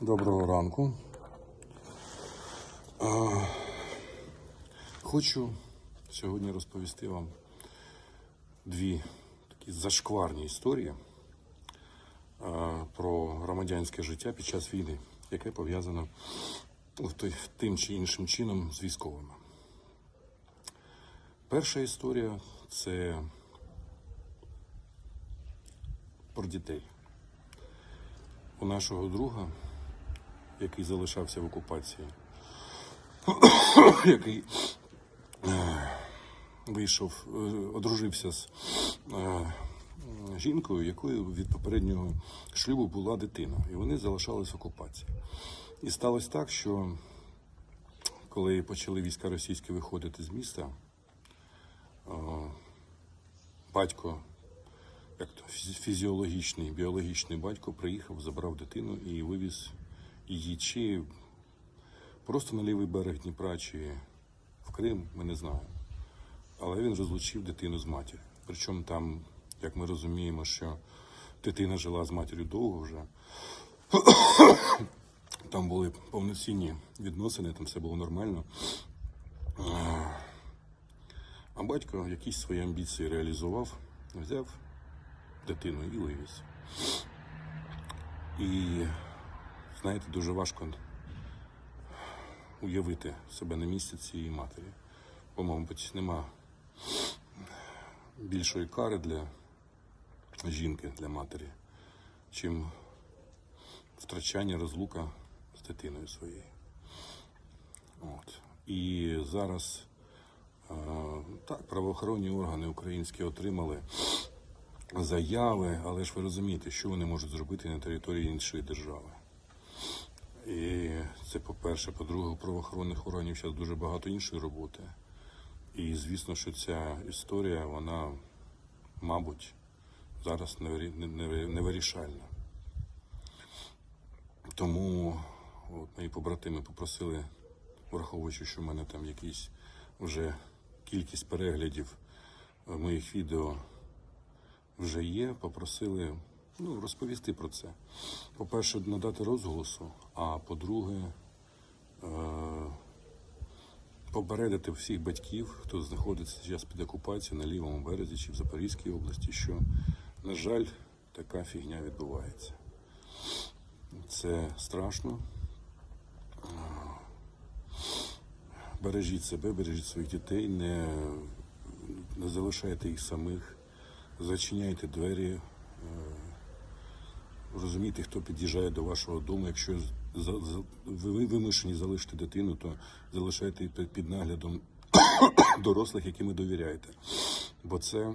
Доброго ранку. Хочу сьогодні розповісти вам дві такі зашкварні історії про громадянське життя під час війни, яке пов'язано тим чи іншим чином з військовими. Перша історія це про дітей. У нашого друга, який залишався в окупації, який е, вийшов, е, одружився з е, жінкою, якою від попереднього шлюбу була дитина, і вони залишались в окупації. І сталося так, що коли почали війська російські виходити з міста, батько як то фіз- фізіологічний, біологічний батько приїхав, забрав дитину і вивіз чи просто на лівий берег Дніпра, чи в Крим, ми не знаємо. Але він розлучив дитину з матір'ю. Причому там, як ми розуміємо, що дитина жила з матір'ю довго вже. Там були повноцінні відносини, там все було нормально. А батько якісь свої амбіції реалізував, взяв дитину і вивіз. І знаєте, дуже важко уявити себе на місці цієї матері. Бо, мабуть, нема більшої кари для жінки, для матері, чим втрачання розлука з дитиною своєю. От. І зараз е, так, правоохоронні органи українські отримали заяви, але ж ви розумієте, що вони можуть зробити на території іншої держави. І це по-перше. По-друге, у правоохоронних органів зараз дуже багато іншої роботи. І звісно, що ця історія, вона, мабуть, зараз не- не- невирішальна. Тому от, мої побратими попросили, враховуючи, що в мене там якісь вже кількість переглядів е, моїх відео вже є, попросили ну, розповісти про це. По-перше, надати розголосу, а по-друге, е- попередити всіх батьків, хто знаходиться зараз під окупацією на лівому березі чи в Запорізькій області, що, на жаль, така фігня відбувається. Це страшно. Бережіть себе, бережіть своїх дітей, не, не залишайте їх самих, зачиняйте двері, розумійте, хто під'їжджає до вашого дому. Якщо за- ви вимушені залишити дитину, то залишайте під- наглядом дорослих, яким ви довіряєте. Бо це,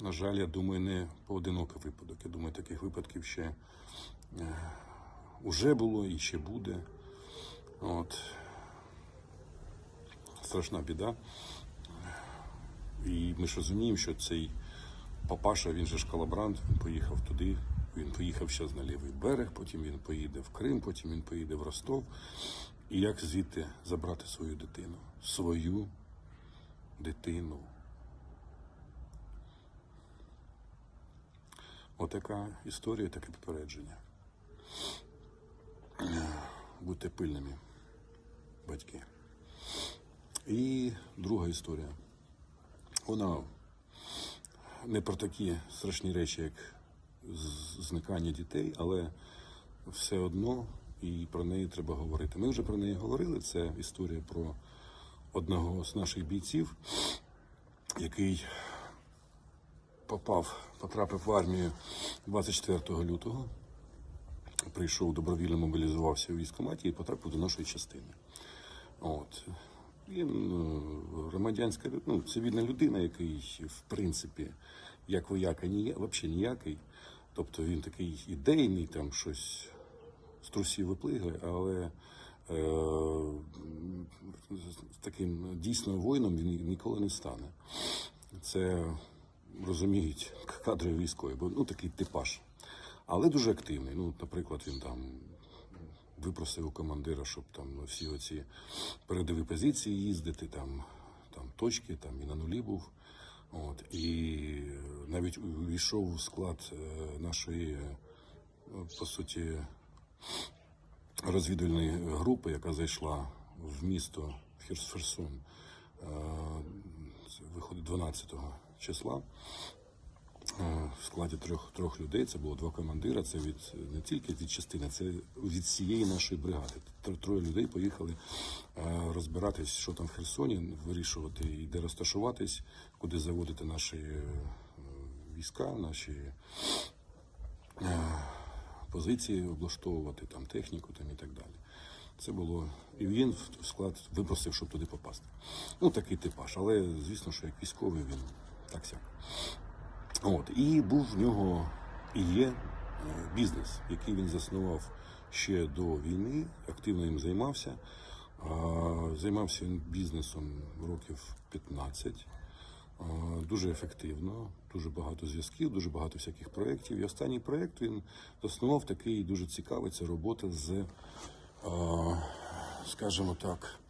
на жаль, я думаю, не поодинокий випадок. Я думаю, таких випадків ще е, уже було і ще буде. От. Страшна біда. І ми ж розуміємо, що цей папаша, він же ж колаборант, він поїхав туди, він поїхав зараз на лівий берег, потім він поїде в Крим, потім він поїде в Ростов. І як звідти забрати свою дитину? Свою дитину. Отака історія, таке попередження. Будьте пильними, батьки. І друга історія. Вона не про такі страшні речі, як зникання дітей, але все одно і про неї треба говорити. Ми вже про неї говорили. Це історія про одного з наших бійців, який попав, потрапив в армію 24 лютого. Прийшов добровільно мобілізувався у військкоматі і потрапив до нашої частини. От. Він е, громадянська ну, цивільна людина, який, в принципі, як вояка, нія, взагалі ніякий. Тобто він такий ідейний, там щось з трусів виплигає, але е, таким дійсно воїном він ніколи не стане. Це розуміють кадрові військові, бо ну такий типаж. Але дуже активний. Ну, наприклад, він там випросив у командира, щоб там всі оці передові позиції їздити, там, там точки, там і на нулі був. От, і навіть увійшов у склад е, нашої, е, по суті, розвідувальної групи, яка зайшла в місто Херсон, е, виходить 12 числа. Е, В складі трьох, трьох людей це було два командира. Це від не тільки від частини, це від всієї нашої бригади. Троє людей поїхали е, розбиратись, що там в Херсоні, вирішувати і де розташуватись, куди заводити наші е, війська, наші позиції облаштовувати, там техніку там і так далі. Це було. І він в склад випросив, щоб туди попасти. Ну, такий типаж. Але звісно, що як військовий він так сяк. От. І був в нього і є е, бізнес, який він заснував ще до війни, активно їм займався. Займався він бізнесом років 15. Дуже ефективно, дуже багато зв'язків, дуже багато всяких проєктів. І останній проєкт він заснував такий дуже цікавий. Це робота з, скажімо так,